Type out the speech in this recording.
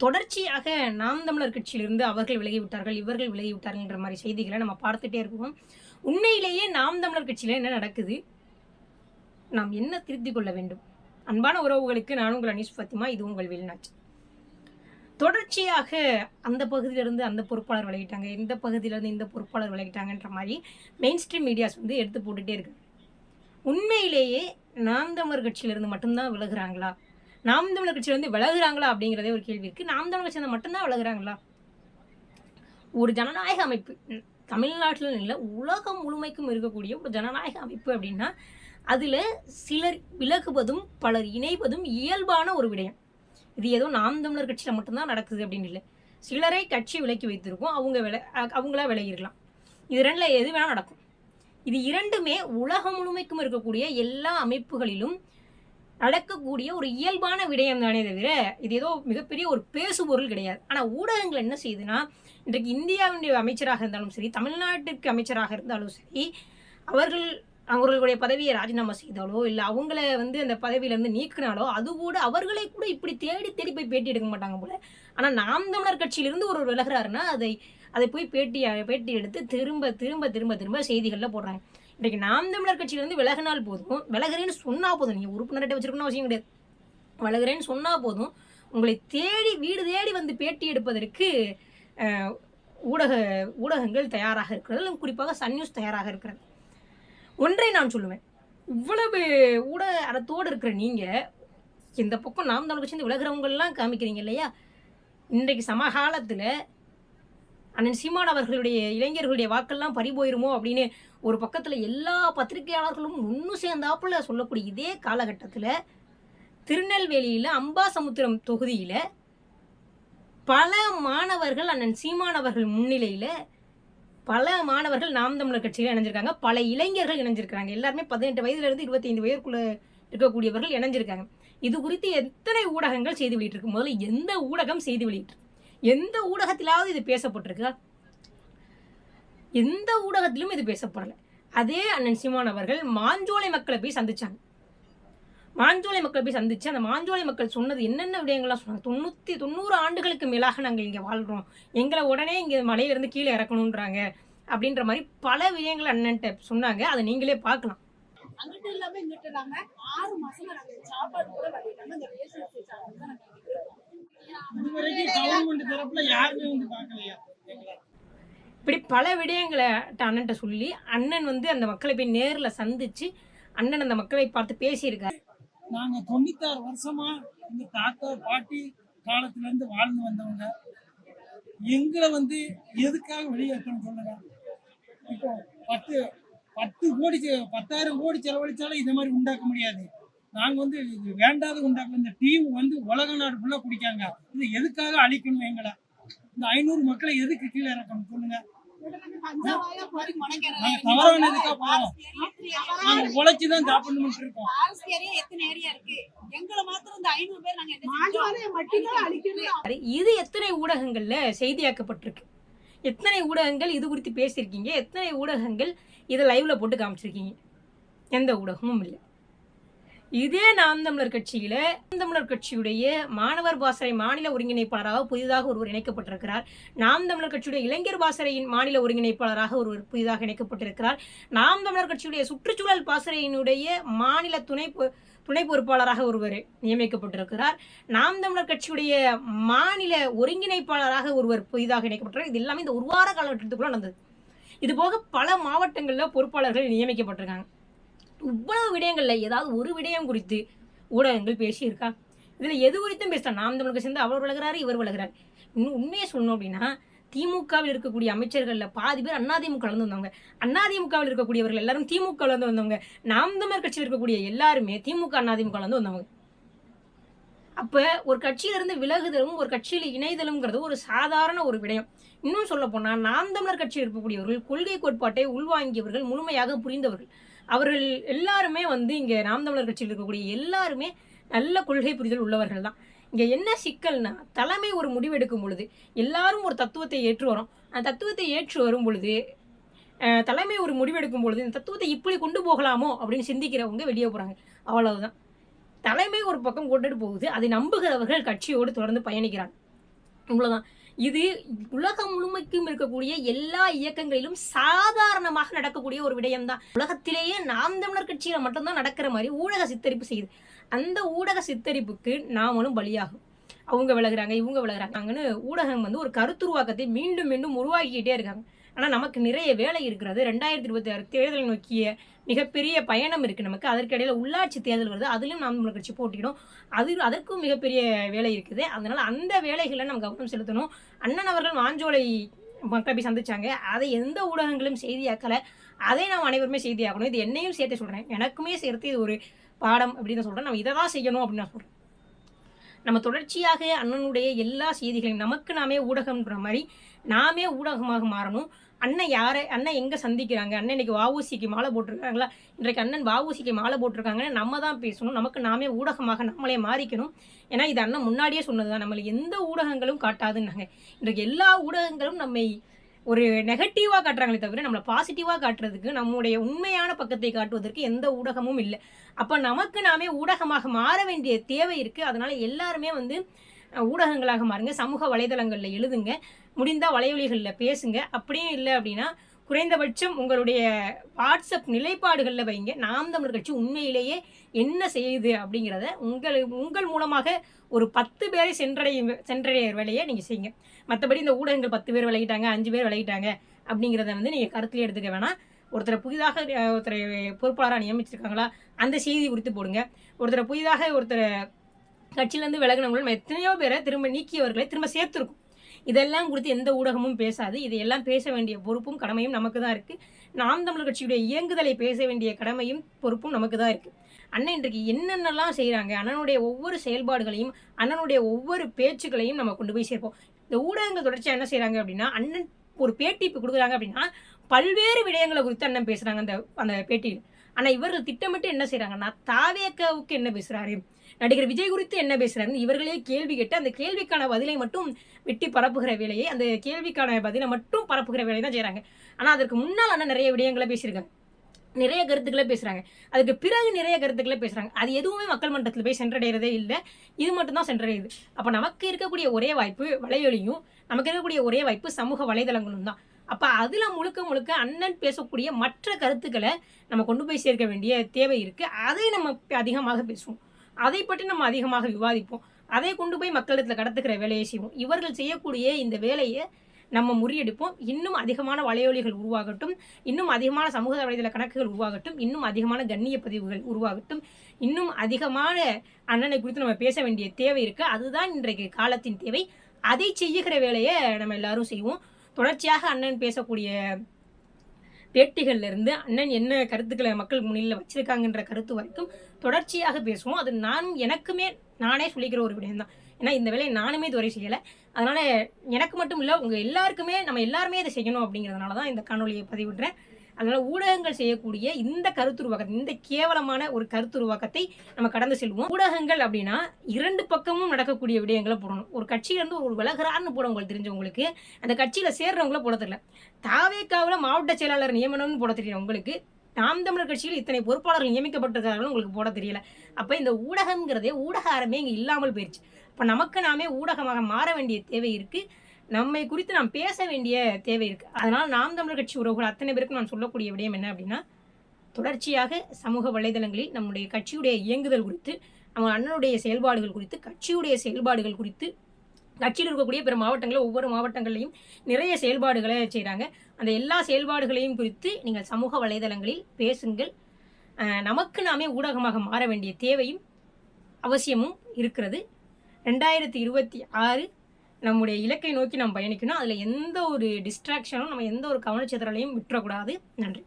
தொடர்ச்சியாக நாம் தமிழர் கட்சியிலிருந்து அவர்கள் விலகி விட்டார்கள் இவர்கள் விலகிவிட்டார்கள் என்ற மாதிரி செய்திகளை நம்ம பார்த்துட்டே இருக்கோம் உண்மையிலேயே நாம் தமிழர் கட்சியில் என்ன நடக்குது? நாம் என்ன திருத்திக் கொள்ள வேண்டும்? அன்பான உறவுகளுக்கு நான் உங்கள் அனீஸ் ஃபத்திமா இது உங்கள் வெளிநாச்சு தொடர்ச்சியாக அந்த பகுதியிலிருந்து அந்த பொறுப்பாளர் விலகிட்டாங்க இந்த பகுதியிலேருந்து இந்த பொறுப்பாளர் விலகிட்டாங்கன்ற மாதிரி மெயின் ஸ்ட்ரீம் மீடியாஸ் வந்து எடுத்து போட்டுகிட்டே இருக்கு உண்மையிலேயே நாம் தமிழர் கட்சியிலிருந்து மட்டும்தான் விலகுறாங்களா? நாம் தமிழர் கட்சியிலேருந்து விலகுறாங்களா அப்படிங்கிறதே ஒரு கேள்வி இருக்குது நாம் தமிழர் கட்சியில் மட்டும்தான் விலகுறாங்களா? ஒரு ஜனநாயக அமைப்பு தமிழ்நாட்டில் இல்லை உலகம் முழுமைக்கும் இருக்கக்கூடிய ஒரு ஜனநாயக அமைப்பு அப்படின்னா அதில் சிலர் விலகுவதும் பலர் இணைவதும் இயல்பான ஒரு விடயம். இது ஏதோ நாம் தமிழர் கட்சியில் மட்டும்தான் நடக்குது அப்படின்னு இல்லை. சிலரை கட்சி விலக்கி வைத்திருக்கோம் அவங்க வில அவங்களா விலகிருக்கலாம் இது ரெண்டில் எது வேணால் நடக்கும். இது இரண்டுமே உலகம் முழுமைக்கும் இருக்கக்கூடிய எல்லா அமைப்புகளிலும் நடக்கக்கூடிய ஒரு இயல்பான விடயம் தானே தவிர இது ஏதோ மிகப்பெரிய ஒரு பேசுபொருள் கிடையாது. ஆனால் ஊடகங்கள் என்ன செய்யுதுன்னா இன்றைக்கு இந்தியாவினுடைய அமைச்சராக இருந்தாலும் சரி தமிழ்நாட்டுக்கு அமைச்சராக இருந்தாலும் சரி அவர்கள் அவர்களுடைய பதவியை ராஜினாமா செய்தாலோ இல்லை அவங்கள வந்து அந்த பதவியிலேருந்து நீக்கினாலோ அது கூட அவர்களை கூட இப்படி தேடி தேடி போய் பேட்டி எடுக்க மாட்டாங்க போல. ஆனால் நாம் தமிழர் கட்சியிலிருந்து ஒரு விலகிறாருன்னா அதை அதை போய் பேட்டி பேட்டி எடுத்து திரும்ப திரும்ப திரும்ப திரும்ப செய்திகளில் போடுறாங்க. இன்றைக்கு நாம் தமிழர் கட்சியிலேருந்து விலகினால் போதும். விலகுறேன்னு சொன்னால் போதும். நீங்கள் உறுப்பினர்கிட்ட வச்சிருக்கணும் அவசியம் கிடையாது. விலகுறேன்னு சொன்னால் போதும். உங்களை தேடி வீடு தேடி வந்து பேட்டி எடுப்பதற்கு ஊடக ஊடகங்கள் தயாராக இருக்கிறது. இல்லை குறிப்பாக சன் நியூஸ் தயாராக இருக்கிறது. ஒன்றை நான் சொல்லுவேன். இவ்வளவு ஊடக அறத்தோடு இருக்கிற நீங்கள் இந்த பக்கம் நாம் தமிழ் கட்சி விலகிறவங்கள்லாம் காமிக்கிறீங்க இல்லையா? இன்றைக்கு சமகாலத்தில் அண்ணன் சீமான் அவர்களுடைய இளைஞர்களுடைய வாக்கெல்லாம் பறி போயிருமோ அப்படின்னு ஒரு பக்கத்தில் எல்லா பத்திரிகையாளர்களும் ஒன்று சேர்ந்தாப்புல சொல்லக்கூடிய இதே காலகட்டத்தில் திருநெல்வேலியில் அம்பாசமுத்திரம் தொகுதியில் பல மாணவர்கள் அண்ணன் சீமான் அவர்கள் முன்னிலையில் பல மாணவர்கள் நாம் தமிழர் கட்சியில் இணைஞ்சிருக்காங்க. பல இளைஞர்கள் இணைஞ்சிருக்காங்க எல்லாருமே பதினெட்டு வயதுலேருந்து இருபத்தைந்து வயதுக்குள்ளே இருக்கக்கூடியவர்கள் இணைஞ்சிருக்காங்க. இது குறித்து எத்தனை ஊடகங்கள் செய்தி வெளியிட்டிருக்கு? முதல்ல எந்த ஊடகம் செய்தி வெளியிட்டு எந்த ஊடகத்திலாவது இது பேசப்பட்டிருக்கா? எந்த ஊடகத்திலும் இது பேசப்படலை. அதே அண்ணன் சீமான் அவர்கள் மாஞ்சோலை மக்களை போய் சந்திச்சாங்க. மாஞ்சோலை மக்களை போய் சந்திச்சு அந்த மாஞ்சோலை மக்கள் சொன்னது என்னென்ன விடயங்கள்லாம் சொன்னாங்க? தொண்ணூற்றி தொண்ணூறு ஆண்டுகளுக்கு மேலாக நாங்கள் இங்கே வாழ்கிறோம் எங்களை உடனே இங்கே மலையிலேருந்து கீழே இறக்கணுன்றாங்க அப்படின்ற மாதிரி பல விஷயங்கள் அண்ணன்ட்ட சொன்னாங்க. அதை நீங்களே பார்க்கலாம். அங்கிட்ட இல்லாம இங்கிட்ட இல்லாம ஆறு மாசம் நாங்க சாப்பாடு கூட வழியிடாம இந்த ரேஷன் அரிசி தான் நாங்க இப்படி பல விடயங்களை அண்ணன்ட்ட சொல்லி அண்ணன் வந்து அந்த மக்களை போய் நேரில் சந்திச்சு அண்ணன் அந்த மக்களை பார்த்து பேசியிருக்காரு. நாங்க தொண்ணூத்தாறு வருஷமா எங்க தாத்தா பாட்டி காலத்துல இருந்து வாழ்ந்து வந்தவங்க. எங்களை வந்து எதுக்காக வெளியேற்றணும் சொல்லுங்க. இப்போ பத்து பத்து கோடி பத்தாயிரம் கோடி செலவழிச்சாலும் இந்த மாதிரி உண்டாக்க முடியாது. நாங்க வந்து வேண்டாத உண்டாக்க இந்த டீம் வந்து உலக நாடு ஃபுல்லா குடிக்காங்க. இது எதுக்காக அழிக்கணும் எங்களை? இந்த ஐநூறு மக்களை எதுக்கு கீழே இறக்கணும் சொல்லுங்க. நாங்க தவறான போறோம்? நாங்க உழைச்சி தான் சாப்பிடணும்னு இருக்கோம். எத்தனை ஏரியா எங்களை மாத்திரம் மட்டும்தான் அழிக்கணும் இது எத்தனை ஊடகங்கள்ல செய்தியாக்கப்பட்டிருக்கு? எத்தனை ஊடகங்கள் இது குறித்து பேசியிருக்கீங்க? எத்தனை ஊடகங்கள் இதை லைவ்ல போட்டு காமிச்சிருக்கீங்க? எந்த ஊடகமும் இல்லை. இதே நாம் தமிழர் கட்சியில நாம் தமிழர் கட்சியுடைய மாணவர் பாசறை மாநில ஒருங்கிணைப்பாளராக புதிதாக ஒருவர் இணைக்கப்பட்டிருக்கிறார். நாம் தமிழர் கட்சியுடைய இளைஞர் பாசறையின் மாநில ஒருங்கிணைப்பாளராக ஒருவர் புதிதாக இணைக்கப்பட்டிருக்கிறார். நாம் தமிழர் கட்சியுடைய சுற்றுச்சூழல் பாசறையினுடைய மாநில துணை பொ- துணை பொறுப்பாளராக ஒருவர் நியமிக்கப்பட்டிருக்கிறார். நாம் தமிழர் கட்சியுடைய மாநில ஒருங்கிணைப்பாளராக ஒருவர் புதிதாக இணைக்கப்பட்டார் இது எல்லாமே இந்த ஒரு வார காலகட்டத்துக்குள்ள நடந்தது. இது போக பல மாவட்டங்களில் பொறுப்பாளர்கள் நியமிக்கப்பட்டிருக்காங்க. இவ்வளவு விடயங்களில் ஏதாவது ஒரு விடயம் குறித்து ஊடகங்கள் பேசியிருக்கா? இதில் எது குறித்தும் பேசலாம். நாம் தமிழக சேர்ந்து அவர் விலகிறாரு இவர் விலகிறார் இன்னும் உண்மையை சொல்லணும் அப்படின்னா திமுகவில் இருக்கக்கூடிய அமைச்சர்களில் பாதி பேர் அதிமுக இருந்து வந்தவங்க. அண்ணாதிமுகவில் இருக்கக்கூடியவர்கள் எல்லாரும் திமுக இருந்து வந்தவங்க. நாம் தமிழர் கட்சியில் இருக்கக்கூடிய எல்லாருமே திமுக அதிமுக இருந்து வந்தவங்க. அப்போ ஒரு கட்சியிலிருந்து விலகுதலும் ஒரு கட்சியில் இணைதலுங்கிறது ஒரு சாதாரண ஒரு விடயம். இன்னும் சொல்ல போனால் நாம் தமிழர் கட்சியில் இருக்கக்கூடியவர்கள் கொள்கை கோட்பாட்டை உள்வாங்கியவர்கள் முழுமையாக புரிந்தவர்கள். அவர்கள் எல்லாருமே வந்து இங்கே நாம் தமிழர் கட்சியில் இருக்கக்கூடிய எல்லாருமே நல்ல கொள்கை புரிதல் உள்ளவர்கள் தான். இங்கே என்ன சிக்கல்னா தலைமை ஒரு முடிவெடுக்கும் பொழுது எல்லாரும் ஒரு தத்துவத்தை ஏற்று வரோம். அந்த தத்துவத்தை ஏற்று வரும் பொழுது தலைமை ஒரு முடிவெடுக்கும் பொழுது இந்த தத்துவத்தை இப்படி கொண்டு போகலாமோ அப்படின்னு சிந்திக்கிறவங்க வெளியே போகிறாங்க அவ்வளவுதான். தலைமை ஒரு பக்கம் கொண்டுட்டு போகுது அதை நம்புகிறவர்கள் கட்சியோடு தொடர்ந்து பயணிக்கிறாங்க. இவ்வளோதான் இது உலகம் முழுமைக்கும் இருக்கக்கூடிய எல்லா இயக்கங்களிலும் சாதாரணமாக நடக்கக்கூடிய ஒரு விடயம்தான். உலகத்திலேயே நாம் தமிழர் கட்சியில மட்டும்தான் நடக்கிற மாதிரி ஊடக சித்தரிப்பு செய்யுது. அந்த ஊடக சித்தரிப்புக்கு நாமளும் பலியாகும். அவங்க விலகுறாங்க இவங்க விலகுறாங்கன்னு ஊடகம் வந்து ஒரு கருத்துருவாக்கத்தை மீண்டும் மீண்டும் உருவாக்கிக்கிட்டே இருக்காங்க. ஆனால் நமக்கு நிறைய வேலை இருக்கிறது. ரெண்டாயிரத்தி இருபத்தி ஆறு தேர்தல் நோக்கிய மிகப்பெரிய பயணம் இருக்குது நமக்கு. அதற்கிடையில் உள்ளாட்சி தேர்தல் வருது. அதிலும் நாம் நம்மளுக்கு கட்சி போட்டிடும் அது அதற்கும் மிகப்பெரிய வேலை இருக்குது. அதனால் அந்த வேலைகளை நம்ம கவனம் செலுத்தணும். அண்ணன் அவர்கள் மாஞ்சோலை மக்களை போய் சந்திச்சாங்க. அதை எந்த ஊடகங்களும் செய்தியாக்கலை. அதை நாம் அனைவருமே செய்தியாக்கணும் இது என்னையும் சேர்த்து சொல்கிறேன் எனக்குமே சேர்த்து இது ஒரு பாடம் அப்படின்னு சொல்கிறேன் நம்ம இதை தான் செய்யணும் அப்படின்னு நான் சொல்கிறேன் நம்ம தொடர்ச்சியாக அண்ணனுடைய எல்லா செய்திகளையும் நமக்கு நாமே ஊடகம்ன்ற மாதிரி நாமே ஊடகமாக மாறணும். அண்ணன் யாரை அண்ணன் எங்கே சந்திக்கிறாங்க? அண்ணன் இன்னைக்கு வாவூசிக்கு மாலை போட்டிருக்காங்களா? இன்றைக்கு அண்ணன் வாவூசிக்கு மாலை போட்டிருக்காங்கன்னு நம்ம தான் பேசணும். நமக்கு நாமே ஊடகமாக நம்மளே மாறிக்கணும். ஏன்னா இது அண்ணன் முன்னாடியே சொன்னது தான் நம்மளை எந்த ஊடகங்களும் காட்டாதுன்னாங்க. இன்றைக்கு எல்லா ஊடகங்களும் நம்மை ஒரு நெகட்டிவாக காட்டுறாங்களே தவிர நம்மளை பாசிட்டிவாக காட்டுறதுக்கு நம்முடைய உண்மையான பக்கத்தை காட்டுவதற்கு எந்த ஊடகமும் இல்லை. அப்போ நமக்கு நாமே ஊடகமாக மாற வேண்டிய தேவை இருக்குது அதனால் எல்லாருமே வந்து ஊடகங்களாக மாறுங்க. சமூக வலைதளங்களில் எழுதுங்க. முடிந்தால் வலையொலிகளில் பேசுங்க. அப்படியும் இல்லை அப்படின்னா குறைந்தபட்சம் உங்களுடைய வாட்ஸ்அப் நிலைப்பாடுகளில் வைங்க. நாம் தமிழர் கட்சி உண்மையிலேயே என்ன செய்யுது அப்படிங்கிறத உங்கள் உங்கள் மூலமாக ஒரு பத்து பேரை சென்றடையும் சென்றடைய வேலையை நீங்கள் செய்யுங்க. மற்றபடி இந்த ஊடகங்கள் பத்து பேர் விளையிட்டாங்க அஞ்சு பேர் விளையிட்டாங்க அப்படிங்கிறத வந்து நீங்கள் கருத்தில் எடுத்துக்க வேணாம். ஒருத்தரை புதிதாக ஒருத்தரை பொறுப்பாளராக நியமிச்சிருக்காங்களா அந்த செய்தி குறித்து போடுங்க. ஒருத்தரை புதிதாக ஒருத்தரை கட்சியிலேருந்து விலகினவங்களும் எத்தனையோ பேரை திரும்ப நீக்கியவர்களை திரும்ப சேர்த்துருக்கும். இதெல்லாம் குறித்து எந்த ஊடகமும் பேசாது. இதையெல்லாம் பேச வேண்டிய பொறுப்பும் கடமையும் நமக்கு தான் இருக்குது நாம் தமிழ் கட்சியுடைய இயங்குதலை பேச வேண்டிய கடமையும் பொறுப்பும் நமக்கு தான் இருக்குது அண்ணன் இன்றைக்கு என்னென்னலாம் செய்கிறாங்க அண்ணனுடைய ஒவ்வொரு செயல்பாடுகளையும் அண்ணனுடைய ஒவ்வொரு பேச்சுக்களையும் நம்ம கொண்டு போய் சேர்ப்போம். இந்த ஊடகங்கள் தொடர்ச்சியாக என்ன செய்கிறாங்க அப்படின்னா அண்ணன் ஒரு பேட்டி இப்போ கொடுக்குறாங்க அப்படின்னா பல்வேறு விடயங்களை குறித்து அண்ணன் பேசுகிறாங்க அந்த அந்த பேட்டியில். ஆனால் இவர்கள் திட்டமிட்டு என்ன செய்கிறாங்கன்னா தாவேக்காவுக்கு என்ன பேசுகிறாரு நடிகர் விஜய் குறித்து என்ன பேசுகிறாருன்னு இவர்களே கேள்வி கேட்டு அந்த கேள்விக்கான பதிலை மட்டும் வெட்டி பரப்புகிற வேலையை அந்த கேள்விக்கான பதிலை மட்டும் பரப்புகிற வேலையை தான் செய்கிறாங்க ஆனால் அதற்கு முன்னால் அண்ணன் நிறைய விடயங்களை பேசியிருக்காங்க. நிறைய கருத்துக்களை பேசுகிறாங்க அதுக்கு பிறகு நிறைய கருத்துக்களை பேசுகிறாங்க அது எதுவுமே மக்கள் மன்றத்தில் போய் சென்றடைகிறதே இல்லை. இது மட்டும்தான் சென்றடையுது. அப்போ நமக்கு இருக்கக்கூடிய ஒரே வாய்ப்பு வலையொலியும் நமக்கு இருக்கக்கூடிய ஒரே வாய்ப்பு சமூக வலைதளங்களும் தான். அப்போ அதில் முழுக்க முழுக்க அண்ணன் பேசக்கூடிய மற்ற கருத்துக்களை நம்ம கொண்டு போய் சேர்க்க வேண்டிய தேவை இருக்குது அதை நம்ம அதிகமாக பேசுவோம். அதை பற்றி நம்ம அதிகமாக விவாதிப்போம். அதை கொண்டு போய் மக்களிடத்தில் கடத்துக்கிற வேலையை செய்வோம். இவர்கள் செய்யக்கூடிய இந்த வேலையை நம்ம முறியடிப்போம். இன்னும் அதிகமான வலையொலிகள் உருவாகட்டும். இன்னும் அதிகமான சமூக வலைதள கணக்குகள் உருவாகட்டும். இன்னும் அதிகமான கண்ணிய பதிவுகள் உருவாகட்டும். இன்னும் அதிகமான அண்ணனை குறித்து நம்ம பேச வேண்டிய தேவை இருக்குது அதுதான் இன்றைக்கு காலத்தின் தேவை. அதை செய்யுகிற வேலையை நம்ம எல்லாரும் செய்வோம். தொடர்ச்சியாக அண்ணன் பேசக்கூடிய பேட்டிகள்ல இருந்து அண்ணன் என்ன கருத்துக்களை மக்கள் முன்னிலையில் வச்சிருக்காங்கன்ற கருத்து வரைக்கும் தொடர்ச்சியாக பேசுவோம். அது நானும் எனக்குமே நானே சொல்லிக்கிற ஒரு விடயம் தான் ஏன்னா இந்த வேலையை நானுமே இதுவரை செய்யலை. அதனால எனக்கு மட்டும் இல்லை உங்க எல்லாருக்குமே நம்ம எல்லாருமே இதை செய்யணும் அப்படிங்கிறதுனால தான் இந்த காணொலியை பதிவிடுறேன். அதனால் ஊடகங்கள் செய்யக்கூடிய இந்த கருத்துருவாக்கம் இந்த கேவலமான ஒரு கருத்துருவாக்கத்தை நம்ம கடந்து செல்வோம். ஊடகங்கள் அப்படின்னா இரண்டு பக்கமும் நடக்கக்கூடிய விடயங்களை போடணும். ஒரு கட்சியிலேருந்து ஒரு விலகிறான்னு போட உங்களுக்கு தெரிஞ்சவங்களுக்கு அந்த கட்சியில் சேர்றவங்கள போட தெரியல. தாவேக்காவில் மாவட்ட செயலாளர் நியமனம்னு போட தெரியல உங்களுக்கு. நாம் தமிழர் கட்சியில் இத்தனை பொறுப்பாளர்கள் நியமிக்கப்பட்டிருக்கார்கள் உங்களுக்கு போட தெரியல. அப்போ இந்த ஊடகம்ங்கிறதே ஊடக அறமே இங்கே இல்லாமல் போயிடுச்சு இப்போ நமக்கு நாமே ஊடகமாக மாற வேண்டிய தேவை இருக்குது நம்மை குறித்து நாம் பேச வேண்டிய தேவை இருக்குது அதனால் நாம் தமிழர் கட்சி உறவுகள் அத்தனை பேருக்கும் நான் சொல்லக்கூடிய விடயம் என்ன அப்படின்னா தொடர்ச்சியாக சமூக வலைதளங்களில் நம்முடைய கட்சியுடைய இயங்குதல் குறித்து நம்ம அண்ணனுடைய செயல்பாடுகள் குறித்து கட்சியுடைய செயல்பாடுகள் குறித்து கட்சியில் இருக்கக்கூடிய பிற மாவட்டங்களில் ஒவ்வொரு மாவட்டங்கள்லையும் நிறைய செயல்பாடுகளை செய்கிறாங்க அந்த எல்லா செயல்பாடுகளையும் குறித்து நீங்கள் சமூக வலைதளங்களில் பேசுங்கள். நமக்கு நாமே ஊடகமாக மாற வேண்டிய தேவையும் அவசியமும் இருக்கிறது. ரெண்டாயிரத்தி இருபத்தி ஆறு நம்முடைய இலக்கை நோக்கி நாம் பயணிக்கணும். அதில் எந்த ஒரு டிஸ்ட்ராக்ஷனும் நம்ம எந்த ஒரு கவனச்சிதறலையும் விட்டுறக்கூடாது. நன்றி.